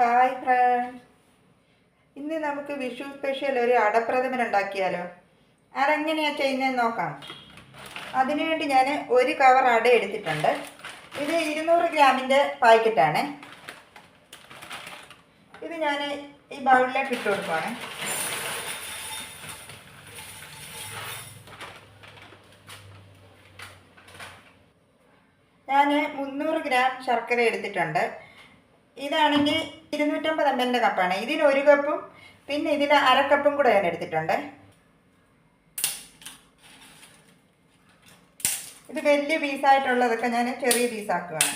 Hi friends ഇന്ന് നമുക്ക് Vishu special ഒരു അടപ്രഥമൻ ഉണ്ടാക്കിയാലോ? അതെങ്ങനെയാ ചെയ്യുന്നതെന്ന് നോക്കാം. അതിനുവേണ്ടി ഞാൻ ഒരു കവർ അട എടുത്തിട്ടുണ്ട്. ഇത് ഇരുന്നൂറ് ഗ്രാമിന്റെ പാക്കറ്റാണ്. ഇത് ഞാൻ ഈ ബൗളിലേക്ക് ഇട്ട് കൊടുക്കുവാണ്. ഞാൻ മുന്നൂറ് ഗ്രാം ശർക്കര എടുത്തിട്ടുണ്ട്. ഇതാണെങ്കിൽ ഇരുന്നൂറ്റമ്പത് എം എല്ലിന്റെ കപ്പാണ്. ഇതിൽ ഒരു കപ്പും പിന്നെ ഇതിൽ അരക്കപ്പും കപ്പും കൂടെ ഞാൻ എടുത്തിട്ടുണ്ട്. ഇത് വലിയ പീസായിട്ടുള്ളതൊക്കെ ഞാൻ ചെറിയ പീസാക്കുകയാണ്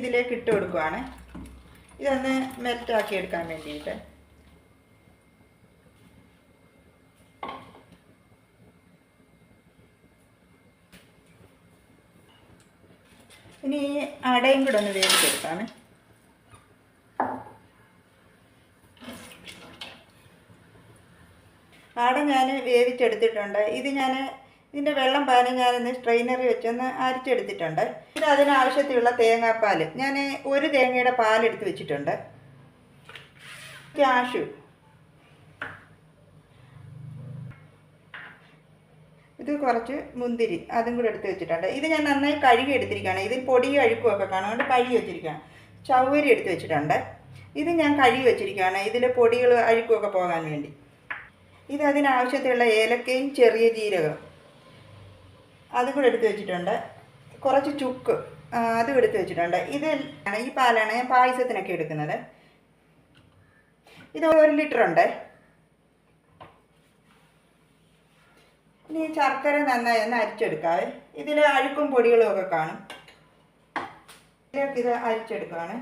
ഇതിലേക്ക് ഇട്ട് കൊടുക്കുവാണ്. ഇതൊന്ന് മെൽറ്റാക്കി എടുക്കാൻ വേണ്ടിയിട്ട്. ഇനി അടയും കൂടെ ഒന്ന് വേവിച്ചെടുക്കാണ് ഞാൻ വേവിച്ചെടുത്തിട്ടുണ്ട്. ഇത് ഞാൻ ഇതിന്റെ വെള്ളം പാന് ഞാനൊന്ന് സ്ട്രെയിനറി വെച്ചൊന്ന് അരിച്ചെടുത്തിട്ടുണ്ട്. ഇത് അതിനാവശ്യത്തിലുള്ള തേങ്ങാപ്പാൽ ഞാൻ ഒരു തേങ്ങയുടെ പാലെടുത്ത് വെച്ചിട്ടുണ്ട്. കാഷു ഇത് കുറച്ച് മുന്തിരി അതും കൂടെ എടുത്ത് വെച്ചിട്ടുണ്ട്. ഇത് ഞാൻ നന്നായി കഴുകി എടുത്തിരിക്കുകയാണ്. ഇതിൽ പൊടി അഴുക്കും ഒക്കെ കാണും. അതുകൊണ്ട് കഴുകി വെച്ചിരിക്കുകയാണ്. ചവരി എടുത്ത് വെച്ചിട്ടുണ്ട്. ഇത് ഞാൻ കഴുകി വെച്ചിരിക്കുകയാണ്. ഇതിൽ പൊടികൾ അഴുക്കുമൊക്കെ പോകാൻ വേണ്ടി. ഇത് അതിനാവശ്യത്തിലുള്ള ഏലക്കയും ചെറിയ ജീരകം അതും കൂടെ എടുത്ത് വെച്ചിട്ടുണ്ട്. കുറച്ച് ചുക്ക് അതും എടുത്ത് വെച്ചിട്ടുണ്ട്. ഇത് ഈ പാലാണ് ഞാൻ പായസത്തിനൊക്കെ എടുക്കുന്നത്. ഇത് ഒരു ലിറ്റർ ഉണ്ട്. ഇനി ശർക്കര നന്നായി ഒന്ന് അരിച്ചെടുക്കാവേ. ഇതിൽ അഴുക്കും പൊടികളും ഒക്കെ കാണും. ഇതിലേക്ക് ഇത് അരിച്ചെടുക്കുകയാണ്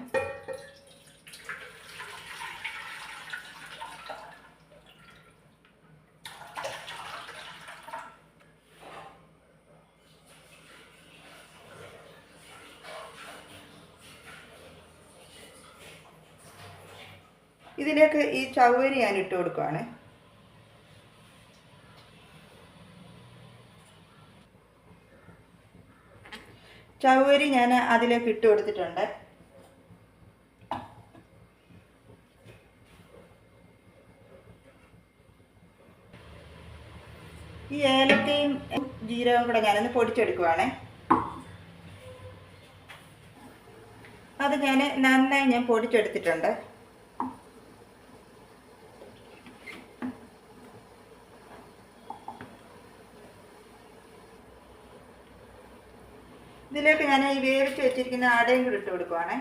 ഇതിലേക്ക് ഈ ചവ്വരി ഞാൻ ഇട്ട് കൊടുക്കുവാണ്. ചവ്വരി ഞാൻ അതിലേക്ക് ഇട്ട് കൊടുത്തിട്ടുണ്ട്. ഈ ഏലക്കയും ജീരകവും കൂടെ ഞാനൊന്ന് പൊടിച്ചെടുക്കുവാണേ. അത് ഞാൻ നന്നായി ഞാൻ പൊടിച്ചെടുത്തിട്ടുണ്ട്. ഇതിലേക്ക് ഞാൻ ഈ വേവിച്ച് വെച്ചിരിക്കുന്ന ആടയും കൂടി ഇട്ട് കൊടുക്കുവാണേ.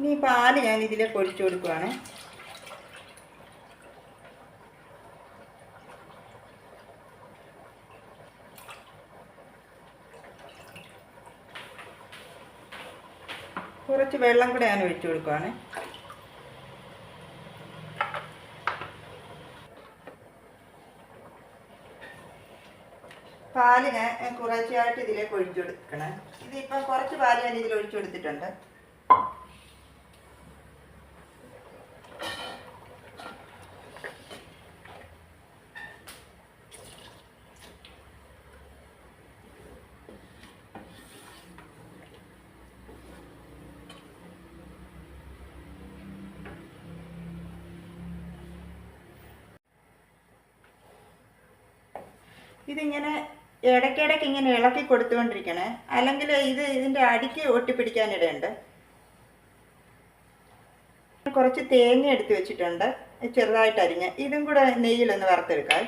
ഇനി പാൽ ഞാൻ ഇതിലേക്ക് ഒഴിച്ചു കൊടുക്കുവാണ്. കുറച്ച് വെള്ളം കൂടെ ഞാൻ ഒഴിച്ചു കൊടുക്കുവാണ്. പാൽ കുറച്ചായിട്ട് ഇതിലേക്ക് ഒഴിച്ചു കൊടുക്കണേ. ഇതിപ്പം കുറച്ച് പാൽ ഞാൻ ഇതിൽ ഒഴിച്ചു കൊടുത്തിട്ടുണ്ട്. ഇതിങ്ങനെ ഇടയ്ക്കിടയ്ക്ക് ഇങ്ങനെ ഇളക്കി കൊടുത്തുകൊണ്ടിരിക്കണേ. അല്ലെങ്കിൽ ഇത് ഇതിന്റെ അടിക്ക് ഒട്ടിപ്പിടിക്കാനിടയുണ്ട്. കുറച്ച് തേങ്ങ എടുത്ത് വെച്ചിട്ടുണ്ട്. ചെറുതായിട്ട് അരിഞ്ഞ്. ഇതും കൂടെ നെയ്യിലൊന്ന് വറുത്തെടുക്കാം.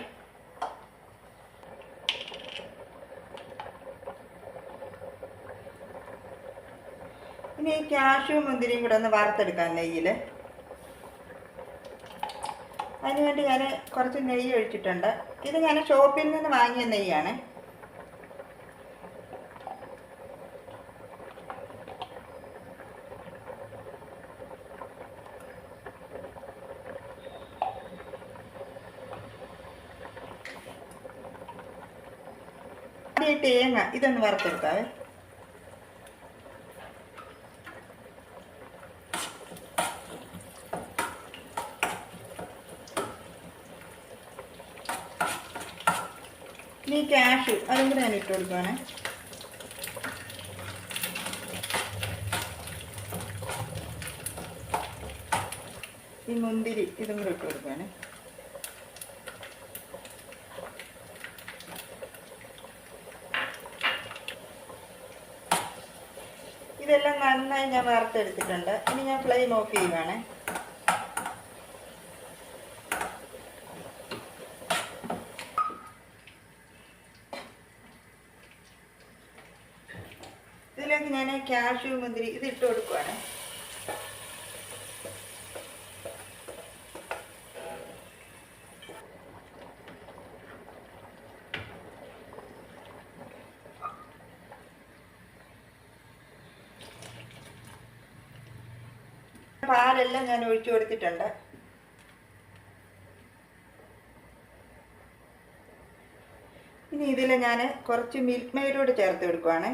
ഇനി ഈ ക്യാഷും മുന്തിരിയും കൂടെ ഒന്ന് വറുത്തെടുക്കാം നെയ്യിൽ അതിനുവേണ്ടി ഞാൻ കുറച്ച് നെയ്യ് ഒഴിച്ചിട്ടുണ്ട്. ഇത് ഞാൻ ഷോപ്പിൽ നിന്ന് വാങ്ങിയ നെയ്യാണ്. ആദ്യം തേങ്ങ ഇതൊന്ന് വറുത്തെടുക്കാവേ ഇനി ക്യാഷ് അതും കൂടെ ഞാൻ ഇട്ട് കൊടുക്കുവാണേ. ഈ മുന്തിരി ഇതും കൂടെ ഇട്ട് കൊടുക്കുവാണേ. ഇതെല്ലാം നന്നായി ഞാൻ വറുത്തെടുത്തിട്ടുണ്ട്. ഇനി ഞാൻ ഫ്ലെയിം ഓഫ് ചെയ്യുവാണ്. ഇതിലേക്ക് ഞാൻ കാഷ്യൂ മുന്തിരി ഇത് ഇട്ട് കൊടുക്കുവാണ്. പാലെല്ലാം ഞാൻ ഒഴിച്ചു കൊടുത്തിട്ടുണ്ട്. ഇനി ഇതിൽ ഞാൻ കുറച്ച് മിൽക്ക് മെയ്ഡോട് ചേർത്ത് കൊടുക്കുവാണ്.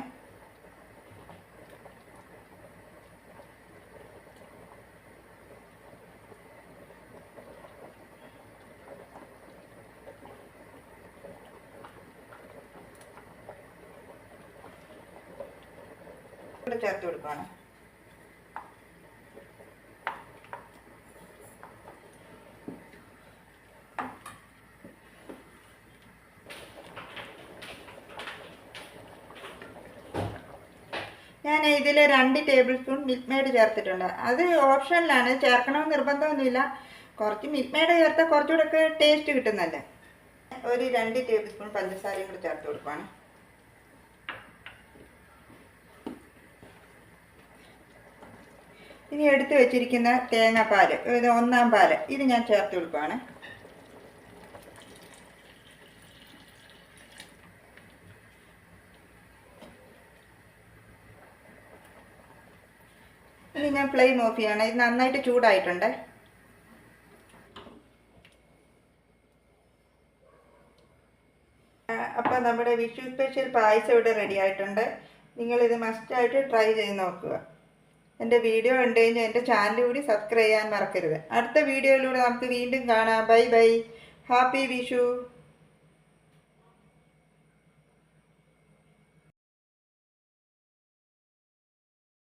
കൂടെ ചേർത്ത് കൊടുക്കുകയാണ് ഞാൻ ഇതിൽ രണ്ട് ടേബിൾ സ്പൂൺ മിൽക്ക് മെയ്ഡ് ചേർത്തിട്ടുണ്ട്. അത് ഓപ്ഷനിലാണ് ചേർക്കണമെന്ന് നിർബന്ധമൊന്നുമില്ല. കുറച്ച് മിൽക്ക് മെയ്ഡ് ചേർത്താൽ കുറച്ചുകൂടെ ഒക്കെ ടേസ്റ്റ് കിട്ടുന്നല്ലേ? ഒരു രണ്ട് ടേബിൾ സ്പൂൺ പഞ്ചസാരയും കൂടെ ചേർത്ത് കൊടുക്കുവാണ്. ഇനി എടുത്തു വെച്ചിരിക്കുന്ന തേങ്ങാപ്പാൽ ഇത് ഒന്നാം പാൽ. ഇത് ഞാൻ ചേർത്ത് കൊടുക്കുവാണ്. ഇനി ഞാൻ ഫ്ലെയിം ഓഫ് ചെയ്യണം. ഇത് നന്നായിട്ട് ചൂടായിട്ടുണ്ട്. അപ്പം നമ്മുടെ വിഷു സ്പെഷ്യൽ പായസം ഇവിടെ റെഡി ആയിട്ടുണ്ട്. നിങ്ങളിത് മസ്റ്റായിട്ട് ട്രൈ ചെയ്ത് നോക്കുക. എന്റെ വീഡിയോ ഉണ്ട് കഴിഞ്ഞാൽ എന്റെ ചാനൽ കൂടി സബ്സ്ക്രൈബ് ചെയ്യാൻ മറക്കരുത്. അടുത്ത വീഡിയോയിലൂടെ നമുക്ക് വീണ്ടും കാണാം. Bye bye happy Vishu